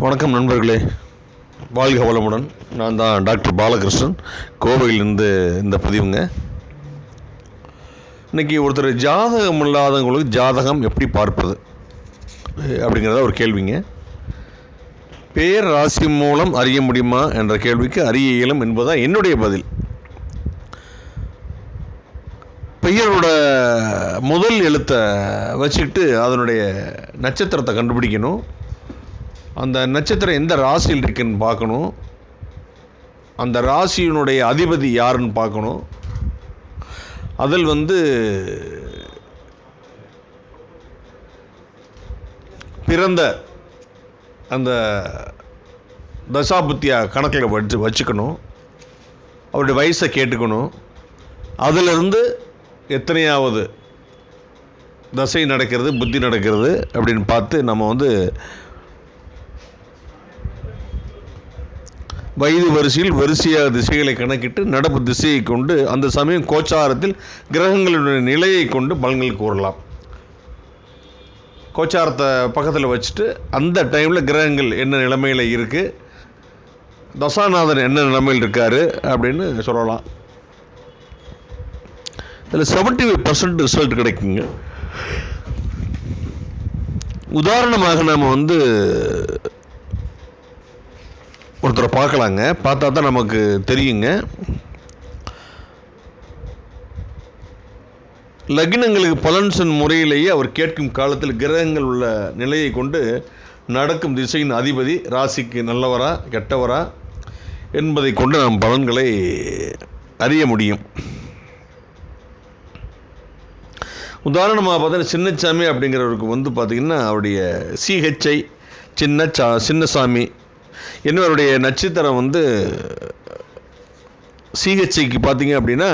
வணக்கம் நண்பர்களே. வாழ்க வளமுடன். நான் தான் டாக்டர் பாலகிருஷ்ணன். கோவையிலிருந்து இந்த பதிவுங்க. இன்னைக்கு ஒருத்தர் ஜாதகம் இல்லாதவங்களுக்கு ஜாதகம் எப்படி பார்ப்பது? அப்படிங்கிறத ஒரு கேள்விங்க. பேர் ராசி மூலம் அறிய முடியுமா என்ற கேள்விக்கு அறிய இயலும் என்பதுதான் என்னுடைய பதில். பெயரோட முதல் எழுத்தை வச்சுக்கிட்டு அதனுடைய நட்சத்திரத்தை கண்டுபிடிக்கணும். அந்த நட்சத்திரம் எந்த ராசியில் இருக்குன்னு பார்க்கணும். அந்த ராசியினுடைய அதிபதி யாருன்னு பார்க்கணும். அதில் வந்து பிறந்த அந்த தசாபுத்தியா கணக்கில் வச்சு வச்சுக்கணும். அவருடைய வயசை கேட்டுக்கணும். அதிலிருந்து எத்தனையாவது தசை நடக்கிறது புத்தி நடக்கிறது அப்படின்னு பார்த்து நம்ம வந்து வயது வரிசையில் வரிசையாக திசைகளை கணக்கிட்டு நடப்பு திசையை கொண்டு அந்த சமயம் கோச்சாரத்தில் கிரகங்களுடைய நிலையை கொண்டு பலன்கள் கூறலாம். கோச்சாரத்தை பக்கத்தில் வச்சுட்டு அந்த டைமில் கிரகங்கள் என்ன நிலைமையில் இருக்குது தசாநாதன் என்ன நிலைமையில் இருக்கார் அப்படின்னு சொல்லலாம். இதில் செவன்ட்டி ஃபைவ் பர்சன்ட் ரிசல்ட் கிடைக்குங்க. உதாரணமாக நாம் வந்து ஒருத்தரை பார்க்கலாங்க. பார்த்தா தான் நமக்கு தெரியுங்க. லக்னங்களுக்கு பலன்சன் முறையிலேயே அவர் கேட்கும் காலத்தில் கிரகங்கள் உள்ள நிலையை கொண்டு நடக்கும் திசையின் அதிபதி ராசிக்கு நல்லவரா கெட்டவரா என்பதை கொண்டு நாம் பலன்களை அறிய முடியும். உதாரணமாக பார்த்தா சின்னச்சாமி அப்படிங்கிறவருக்கு வந்து பார்த்திங்கன்னா அவருடைய சிஹெச்ஐ சின்ன சா சின்னசாமி என்னவருடைய நட்சத்திரம் வந்து சிஹெச்ஐக்கு பார்த்தீங்க அப்படின்னா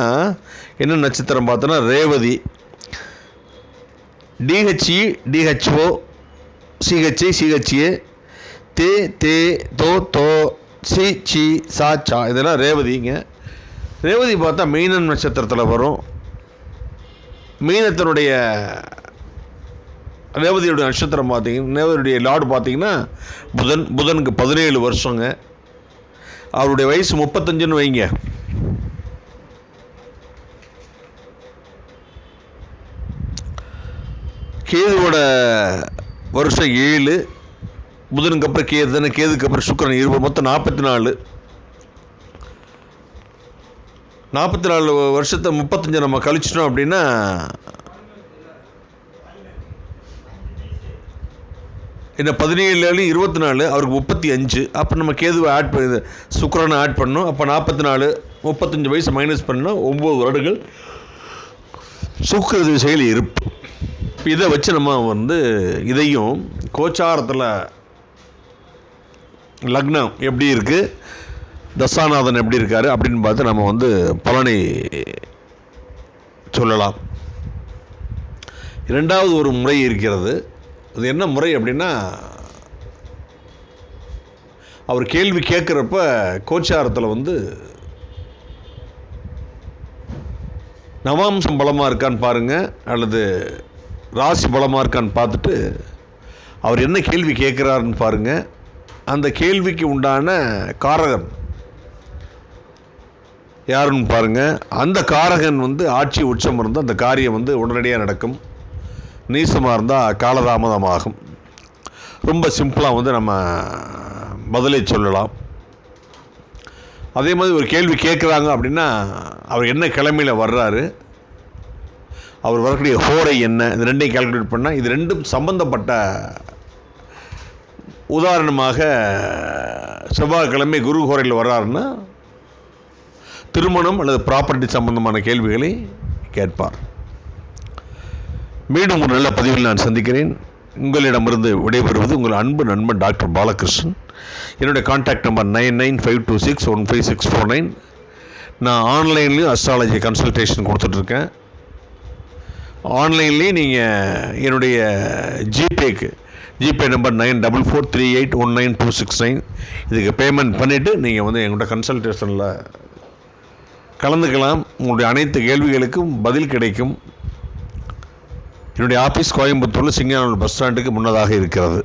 என்ன நட்சத்திரம் பார்த்தோன்னா Revathi. DHE DHO CHI CHA தே தே தோ தோ சி சி சா சா இதெல்லாம் ரேவதிங்க. ரேவதி பார்த்தா மீனன் நட்சத்திரத்தில் வரும். மீனத்தினுடைய ரேவதியுடைய நட்சத்திரம் பார்த்தீங்கன்னா ரேவதியுடைய லார்டு பார்த்தீங்கன்னா புதன் புதனுக்கு பதினேழு வருஷங்க. அவருடைய வயசு முப்பத்தஞ்சுன்னு வைங்க. கேதுவோட வருஷம் ஏழு. புதனுக்கு அப்புறம் கேது தானே கேதுக்கு அப்புறம் சுக்கரன் இருபது மொத்தம் நாற்பத்தி நாலு நாற்பத்தி நாலு வருஷத்தை முப்பத்தஞ்சு நம்ம கழிச்சிட்டோம் அப்படின்னா என்ன பதினேழுலேயும் இருபத்தி நாலு அவருக்கு முப்பத்தி அஞ்சு. அப்போ நம்ம கேதுவை ஆட் பண்ணி சுக்கரனை ஆட் பண்ணோம் அப்போ நாற்பத்தி நாலு முப்பத்தஞ்சு வயசு மைனஸ் பண்ணால் ஒம்பது வருடங்கள் சுக்கர திசையில் இருப்பு. இதை வச்சு நம்ம வந்து இதையும் கோச்சாரத்தில் லக்னம் எப்படி இருக்குது தசாநாதன் எப்படி இருக்காரு அப்படின்னு பார்த்து நம்ம வந்து பலனை சொல்லலாம். இரண்டாவது ஒரு முறை இருக்கிறது. அது என்ன முறை அப்படின்னா அவர் கேள்வி கேட்குறப்ப கோச்சாரத்தில் வந்து நவாம்சம் பலமாக இருக்கான்னு பாருங்கள் அல்லது ராசி பலமாக இருக்கான்னு பார்த்துட்டு அவர் என்ன கேள்வி கேட்குறாருன்னு பாருங்கள் அந்த கேள்விக்கு உண்டான காரகன் யாருன்னு பாருங்கள் அந்த காரகன் வந்து ஆட்சி உச்சம் இருந்தால் அந்த காரியம் வந்து உடனடியாக நடக்கும். நீசமாக இருந்தால் காலதாமதமாகும். ரொம்ப சிம்பிளாக வந்து நம்ம பதிலை சொல்லலாம். அதே மாதிரி ஒரு கேள்வி கேட்குறாங்க அப்படின்னா அவர் என்ன கிழமையில் வர்றாரு? அவர் வரக்கூடிய ஹோரை என்ன? இது ரெண்டையும் கால்குலேட் பண்ணால் இது ரெண்டும் சம்பந்தப்பட்ட உதாரணமாக செவ்வாய்க்கிழமை குரு ஹோரையில் வர்றாருன்னா திருமணம் அல்லது ப்ராப்பர்ட்டி சம்பந்தமான கேள்விகளை கேட்பார். மீண்டும் ஒரு நல்ல பதிவில் நான் சந்திக்கிறேன். உங்களிடமிருந்து விடைபெறுவது உங்கள் அன்பு நண்பன் டாக்டர் பாலகிருஷ்ணன். என்னுடைய contact number nine nine five two six one five six four nine. நான் ஆன்லைன்லேயும் அஸ்ட்ராலஜி கன்சல்டேஷன் கொடுத்துட்ருக்கேன். ஆன்லைன்லேயும் நீங்கள் என்னுடைய ஜிபேக்கு GPay number nine double four three eight one nine two six nine. இதுக்கு பேமெண்ட் பண்ணிவிட்டு நீங்கள் வந்து எங்கள்கிட்ட கன்சல்டேஷனில் கலந்துக்கலாம். உங்களுடைய அனைத்து கேள்விகளுக்கும் பதில் கிடைக்கும். என்னுடைய ஆஃபீஸ் கோயம்புத்தூரில் சிங்கநாள் பஸ் ஸ்டாண்டுக்கு முன்னதாக இருக்கிறது.